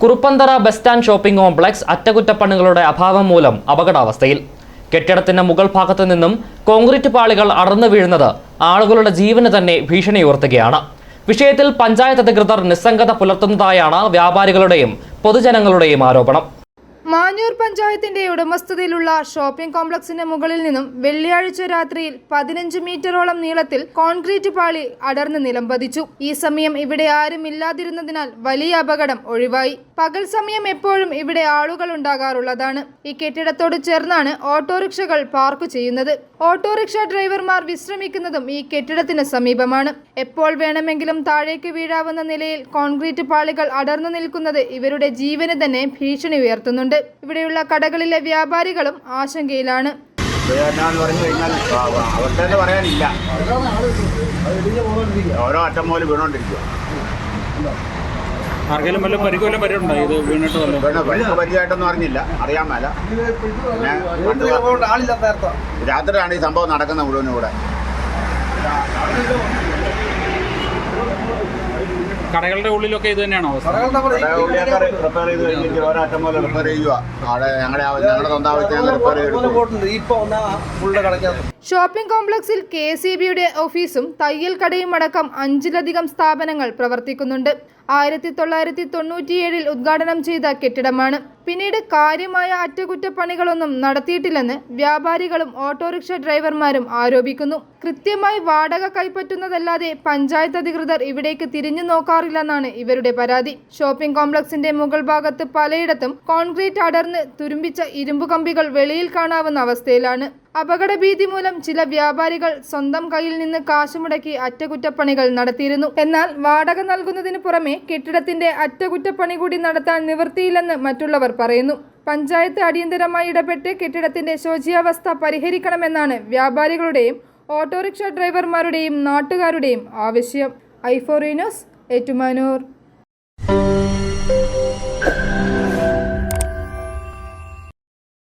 Kuruppanthara bus stand shopping complex അറ്റകുറ്റപ്പണികളുടെ അഭാവം മൂലം അപകടാവസ്ഥയിൽ. കെട്ടിടത്തിന്റെ മുകൾ ഭാഗത്തു നിന്നും കോൺക്രീറ്റ് പാളികൾ അടർന്നു വീഴുന്നത് ആളുകളുടെ ജീവന് തന്നെ ഭീഷണി ഉയർത്തുകയാണ് വിഷയത്തിൽ പഞ്ചായത്ത് അധികൃതർ നിസ്സംഗത പുലർത്തുന്നതായാണ് വ്യാപാരികളുടെയും പൊതുജനങ്ങളുടെയും ആരോപണം. മാഞ്ഞൂർ പഞ്ചായത്തിന്റെ ഉടമസ്ഥതയിലുള്ള ഷോപ്പിംഗ് കോംപ്ലക്സിന്റെ മുകളിൽ നിന്നും വെള്ളിയാഴ്ച രാത്രിയിൽ പതിനഞ്ച് മീറ്ററോളം നീളത്തിൽ കോൺക്രീറ്റ് പാളി അടർന്ന് നിലംപതിച്ചു ഈ സമയം ഇവിടെ ആരും ഇല്ലാതിരുന്നതിനാൽ വലിയ അപകടം ഒഴിവായി. പകൽ സമയം എപ്പോഴും ഇവിടെ ആളുകൾ ഉണ്ടാകാറുള്ളതാണ്. ഈ കെട്ടിടത്തോട് ചേർന്നാണ് ഓട്ടോറിക്ഷകൾ പാർക്ക് ചെയ്യുന്നത്. ഓട്ടോറിക്ഷ ഡ്രൈവർമാർ വിശ്രമിക്കുന്നതും ഈ കെട്ടിടത്തിന് സമീപമാണ്. എപ്പോൾ വേണമെങ്കിലും താഴേക്ക് വീഴാവുന്ന നിലയിൽ കോൺക്രീറ്റ് പാളികൾ അടർന്നു നിൽക്കുന്നത് ഇവരുടെ ജീവന് തന്നെ ഭീഷണി ഉയർത്തുന്നുണ്ട്. ഇവിടെയുള്ള കടകളിലെ വ്യാപാരികളും ആശങ്കയിലാണ്. എന്നാന്ന് പറഞ്ഞു കഴിഞ്ഞാൽ അവസ്ഥ എന്ന് പറയാനില്ല. ഓരോ അറ്റം പോലെ വീണോണ്ടിരിക്കുക ആർക്കെങ്കിലും വല്ല പരിക്ക് വല്ല പരിക്കുണ്ടോ ഇത് വീണിട്ട് പരിചയമായിട്ടൊന്നും അറിഞ്ഞില്ല. അറിയാൻ മേല. രാത്രിയാണ് ഈ സംഭവം നടക്കുന്ന മുഴുവനും കൂടെ കടകളുടെ ഉള്ളിലൊക്കെ ഇത് തന്നെയാണോ അവസ്ഥ ഇവിടെ ഉള്ളിയാക്കാർ റിപ്പയർ ചെയ്ത് കഴിഞ്ഞിട്ട് ഓരോ അറ്റം പോലെ റിപ്പയർ ചെയ്യുക അവിടെ ഞങ്ങളുടെ ആവ- ഞങ്ങളുടെ സ്വന്തം ഉള്ളിലൊക്കെ ഇത് തന്നെയാണോ ഷോപ്പിംഗ് കോംപ്ലക്സിൽ കെ സി ബിയുടെ ഓഫീസും തയ്യൽ കടയും അടക്കം അഞ്ചിലധികം സ്ഥാപനങ്ങൾ പ്രവർത്തിക്കുന്നുണ്ട്. ആയിരത്തി തൊള്ളായിരത്തി തൊണ്ണൂറ്റിയേഴിൽ ഉദ്ഘാടനം ചെയ്ത കെട്ടിടമാണ്. പിന്നീട് കാര്യമായ അറ്റകുറ്റപ്പണികളൊന്നും നടത്തിയിട്ടില്ലെന്ന് വ്യാപാരികളും ഓട്ടോറിക്ഷ ഡ്രൈവർമാരും ആരോപിക്കുന്നു. കൃത്യമായി വാടക കൈപ്പറ്റുന്നതല്ലാതെ പഞ്ചായത്ത് അധികൃതർ ഇവിടേക്ക് തിരിഞ്ഞു നോക്കാറില്ലെന്നാണ് ഇവരുടെ പരാതി. ഷോപ്പിംഗ് കോംപ്ലക്സിന്റെ മുകൾ ഭാഗത്ത് പലയിടത്തും കോൺക്രീറ്റ് അടർന്ന് തുരുമ്പിച്ച ഇരുമ്പു കമ്പികൾ വെളിയിൽ കാണാവുന്ന അവസ്ഥയിലാണ്. അപകട ഭീതി മൂലം ചില വ്യാപാരികൾ സ്വന്തം കയ്യിൽ നിന്ന് കാശുമുടക്കി അറ്റകുറ്റപ്പണികൾ നടത്തിയിരുന്നു. എന്നാൽ വാടക നൽകുന്നതിന് പുറമെ കെട്ടിടത്തിന്റെ അറ്റകുറ്റപ്പണി കൂടി നടത്താൻ നിവൃത്തിയില്ലെന്ന് മറ്റുള്ളവർ പറയുന്നു. പഞ്ചായത്ത് അടിയന്തരമായി ഇടപെട്ട് കെട്ടിടത്തിന്റെ ശോചിയാവസ്ഥ പരിഹരിക്കണമെന്നാണ് വ്യാപാരികളുടെയും ഓട്ടോറിക്ഷ ഡ്രൈവർമാരുടെയും നാട്ടുകാരുടെയും ആവശ്യം. ഐഫോറിനോസ് ഏറ്റുമാനൂർ